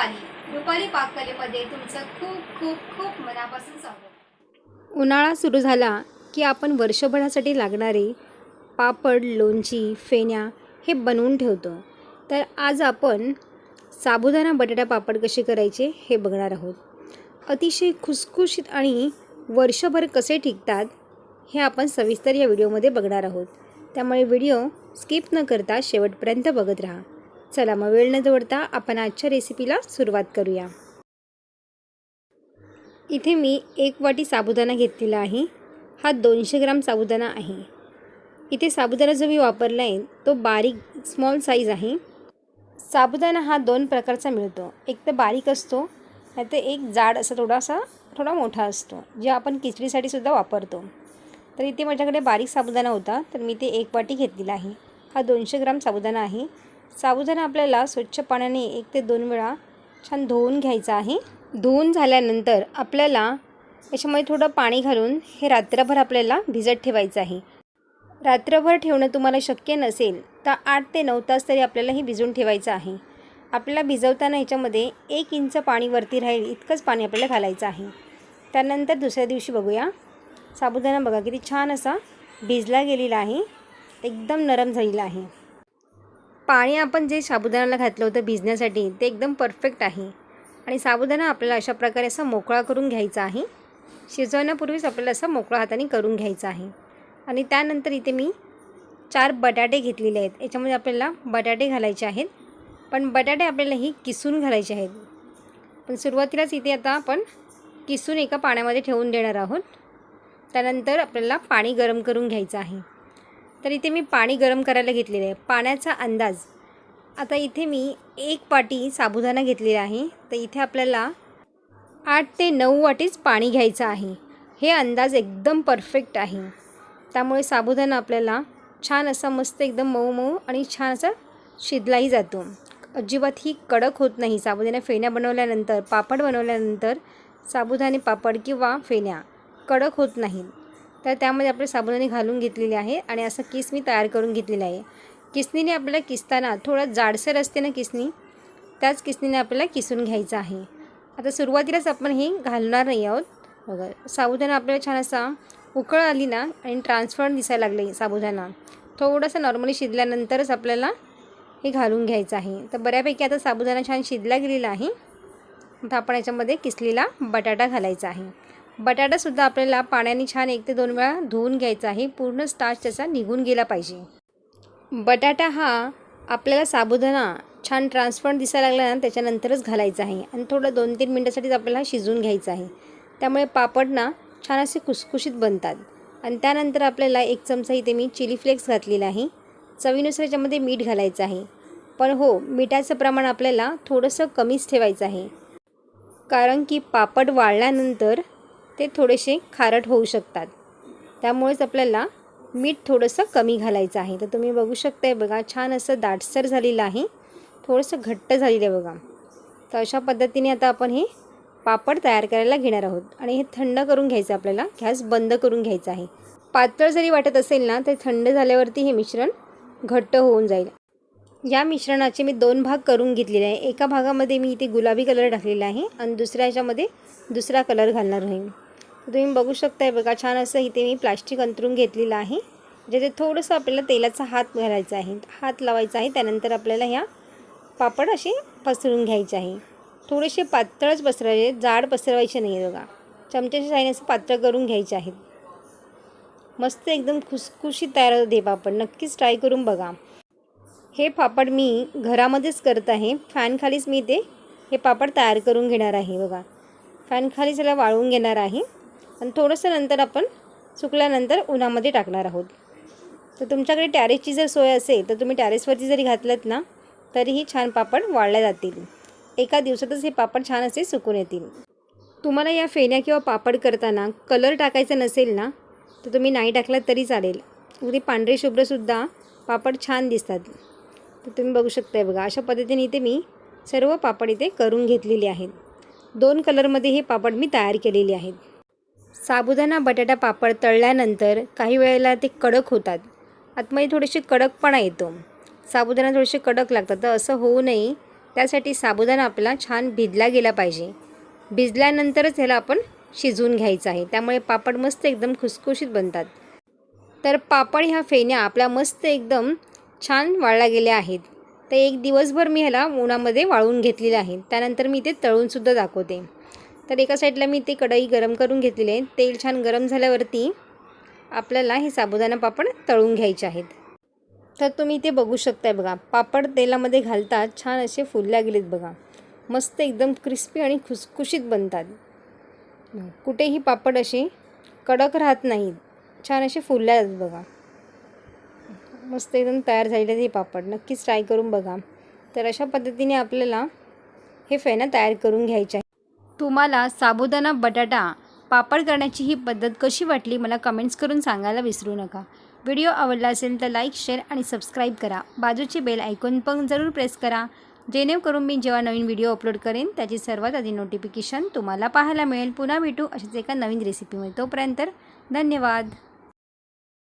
रुपाली. रुपाली पाककलेमध्ये तुमचं खूप खूप खूप मनापासून स्वागत. उन्हाळा सुरू झाला की आपण वर्षभरासाठी लागणारे पापड लोणची फेण्या हे बनवून ठेवतो. तर आज आपण साबुदाणा बटाटा पापड कसे करायचे हे बघणार आहोत. अतिशय खुसखुशीत आणि वर्षभर कसे टिकतात हे आपण सविस्तर या व्हिडिओमध्ये बघणार आहोत. त्यामुळे व्हिडिओ स्किप न करता शेवटपर्यंत बघत राहा. चला मग वेळ न जोडता आपण आजच्या रेसिपीला सुरुवात करूया. इथे मी एक वाटी साबुदाणा घेतलेला आहे. हा दोनशे ग्राम साबुदाणा आहे. इथे साबुदाणा जो मी वापरला आहे तो बारीक स्मॉल साईज आहे. साबुदाणा हा दोन प्रकारचा मिळतो. एक तर बारीक असतो नाहीतर एक जाड असा थोडासा थोडा मोठा असतो जे आपण खिचडीसाठी सुद्धा वापरतो. तर इथे माझ्याकडे बारीक साबुदाणा होता तर मी ते एक वाटी घेतलेला आहे. हा दोनशे ग्राम साबुदाणा आहे. साबुदाणा आपल्याला स्वच्छ पाण्याने एक ते दोन वेळा छान धुवून घ्यायचा आहे. धुवून झाल्यानंतर आपल्याला याच्यामध्ये थोडं पाणी घालून हे रात्रभर आपल्याला भिजत ठेवायचं आहे. रात्रभर ठेवणं तुम्हाला शक्य नसेल तर आठ ते नऊ तास तरी आपल्याला हे भिजवून ठेवायचं आहे. आपल्याला भिजवताना ह्याच्यामध्ये एक इंच पाणी वरती राहील इतकंच पाणी आपल्याला घालायचं आहे. त्यानंतर दुसऱ्या दिवशी बघूया. साबुदाणा बघा किती छान असा भिजला गेलेला आहे. एकदम नरम झालेला आहे. पाणी आपण जे साबुदाण्याला घातलं होतं भिजण्यासाठी ते एकदम परफेक्ट आहे. आणि साबुदाणा आपल्याला अशा प्रकारे असा मोकळा करून घ्यायचा आहे. शिजवण्यापूर्वीच आपल्याला असा मोकळा हाताने करून घ्यायचा आहे. आणि त्यानंतर इथे मी चार बटाटे घेतलेले आहेत. याच्यामध्ये आपल्याला बटाटे घालायचे आहेत. पण बटाटे आपल्याला ही किसून घालायचे आहेत. पण सुरुवातीलाच इथे आता आपण किसून एका पाण्यामध्ये ठेवून देणार आहोत. त्यानंतर आपल्याला पाणी गरम करून घ्यायचं आहे. तर इथे मी पाणी गरम करायला घेतलेलं आहे. पाण्याचा अंदाज. आता इथे मी एक पाटी साबुदाणा घेतलेला आहे. तर इथे आपल्याला आठ ते नऊ वाटीच पाणी घ्यायचं आहे. हे अंदाज एकदम परफेक्ट आहे. त्यामुळे साबुदाणा आपल्याला छान असा मस्त एकदम मऊ मऊ आणि छान असा शिजलाही जातो. अजिबात ही कडक होत नाही. साबुदाणा फेण्या बनवल्यानंतर पापड बनवल्यानंतर साबुदाणे पापड किंवा फेण्या कडक होत नाहीत. तर त्यामध्ये आपल्या साबणाने घालून घेतलेली आहे आणि असं किस मी तयार करून घेतलेलं आहे. किसनीने आपल्याला किसताना थोडं जाडसर असते ना किसनी त्याच किसनीने आपल्याला किसून घ्यायचं आहे. आता सुरुवातीलाच आपण हे घालणार नाही आहोत. बघा साबुदाणा आपल्याला छान असा उकळ आली ना आणि ट्रान्सफर दिसायला लागले साबुदाणा. थोडंसं नॉर्मली शिजल्यानंतरच आपल्याला हे घालून घ्यायचं आहे. तर बऱ्यापैकी आता साबुदाणा छान शिजला गेलेला आहे. आता आपण याच्यामध्ये किसलेला बटाटा घालायचा आहे. बटाटासुद्धा आपल्याला पाण्याने छान एक ते दोन वेळा धुवून घ्यायचा आहे. पूर्ण स्टार्च त्याचा निघून गेला पाहिजे. बटाटा हा आपल्याला साबुदाणा छान ट्रान्सफर दिसायला लागला ना त्याच्यानंतरच घालायचा आहे. आणि थोडं दोन तीन मिनटासाठीच आपल्याला शिजवून घ्यायचं आहे. त्यामुळे पापड ना छान असे खुसखुशीत बनतात. आणि त्यानंतर आपल्याला एक चमचा इथे मी चिली फ्लेक्स घातलेला आहे. चवीनुसार याच्यामध्ये मीठ घालायचं आहे. पण हो मिठाचं प्रमाण आपल्याला थोडंसं कमीच ठेवायचं आहे. कारण की पापड वाळल्यानंतर ते थोडेसे खारट होऊ शकतात. त्यामुळेच आपल्याला मीठ थोडंसं कमी घालायचं आहे. तर तुम्ही बघू शकताय बघा छान असं दाटसर झालेलं आहे. थोडंसं घट्ट झालेलं आहे बघा. तर अशा पद्धतीने आता आपण हे पापड तयार करायला घेणार आहोत. आणि हे थंड करून घ्यायचं आपल्याला. गॅस बंद करून घ्यायचं आहे. पातळ जरी वाटत असेल ना तर थंड झाल्यावरती हे मिश्रण घट्ट होऊन जाईल. या मिश्रणाचे मी दोन भाग करून घेतलेले आहे. एका भागामध्ये मी इथे गुलाबी कलर टाकलेला आहे आणि दुसऱ्या ह्याच्यामध्ये दुसरा कलर घालणार आहे. तुम्ही बघू शकताय बघा छान असं इथे मी प्लास्टिक अंतरून घेतलेलं आहे. ज्याचे थोडंसं आपल्याला तेलाचा हात घालायचा आहे. हात लावायचा आहे त्यानंतर आपल्याला ह्या पापड असे पसरून घ्यायचे आहे. थोडेसे पातळच पसरायचे जाड पसरवायचे नाही आहे बघा. चमच्याच्या साईने असं पातळ करून घ्यायचे आहेत मस्त एकदम खुसखुशीत तयार होते हे पापड. नक्कीच ट्राय करून बघा. हे पापड मी घरामध्येच करत आहे. फॅनखालीच मी ते हे पापड तयार करून घेणार आहे बघा. फॅनखालीच याला वाळवून घेणार आहे. आणि थोडंसं नंतर आपण सुकल्यानंतर उन्हामध्ये टाकणार आहोत. तर तुमच्याकडे टॅरेसची जर सोय असेल तर तुम्ही टॅरेसवरती जरी घातलंत ना तरीही छान पापड वाळल्या जातील. एका दिवसातच हे पापड छान असे सुकून येतील. तुम्हाला या फेण्या किंवा पापड करताना कलर टाकायचा नसेल ना तर तुम्ही नाही टाकला तरी चालेल. अगदी पांढरे शुभ्रसुद्धा पापड छान दिसतात. तर तुम्ही बघू शकताय बघा अशा पद्धतीने इथे मी सर्व पापड इथे करून घेतलेले आहेत. दोन कलरमध्ये हे पापड मी तयार केलेले आहेत. साबुदाणा बटाटा पापड तळल्यानंतर काही वेळेला ते कडक होतात. आतमध्ये थोडेसे कडकपणा येतो. साबुदाणा थोडेसे कडक लागतात. तर असं होऊ नये. त्यासाठी साबुदाणा आपला छान भिजला गेला पाहिजे. भिजल्यानंतरच ह्याला आपण शिजवून घ्यायचं आहे. त्यामुळे पापड मस्त एकदम खुसखुशीत बनतात. तर पापड ह्या फेण्या आपल्या मस्त एकदम छान वाळल्या गेल्या आहेत. तर एक दिवसभर मी ह्याला उन्हामध्ये वाळवून घेतलेलं आहे त्यानंतर मी ते तळूनसुद्धा दाखवते. तर एका साईडला मी ते कढई गरम करून घेतलेली आहे. तेल छान गरम झाल्यावरती आपल्याला हे साबुदाणा पापड तळून घ्यायचे आहेत. तर तुम्ही ते बघू शकताय बघा पापड तेलामध्ये घालतात छान असे फुलल्या गेलेत बघा. मस्त एकदम क्रिस्पी आणि खुसखुशीत बनतात. कुठेही पापड असे कडक राहत नाहीत. छान असे फुलल्या आहेत बघा. मस्त एकदम तयार झालेले हे पापड. नक्कीच ट्राय करून बघा. तर अशा पद्धतीने आपल्याला हे फेना तयार करून घ्यायचे आहे तुम्हाला साबुदाणा बटाटा पापड करण्याची ही पद्धत कशी वाटली मला कमेंट्स करून सांगायला विसरू नका. व्हिडिओ आवडला असेल तर लाईक शेअर आणि सबस्क्राईब करा. बाजूचे बेल ऐकून पण जरूर प्रेस करा. जेणेकरून मी जेव्हा नवीन व्हिडिओ अपलोड करेन त्याची सर्वात आधी नोटिफिकेशन तुम्हाला पाहायला मिळेल. पुन्हा भेटू अशाच एका नवीन रेसिपीमध्ये तोपर्यंत धन्यवाद.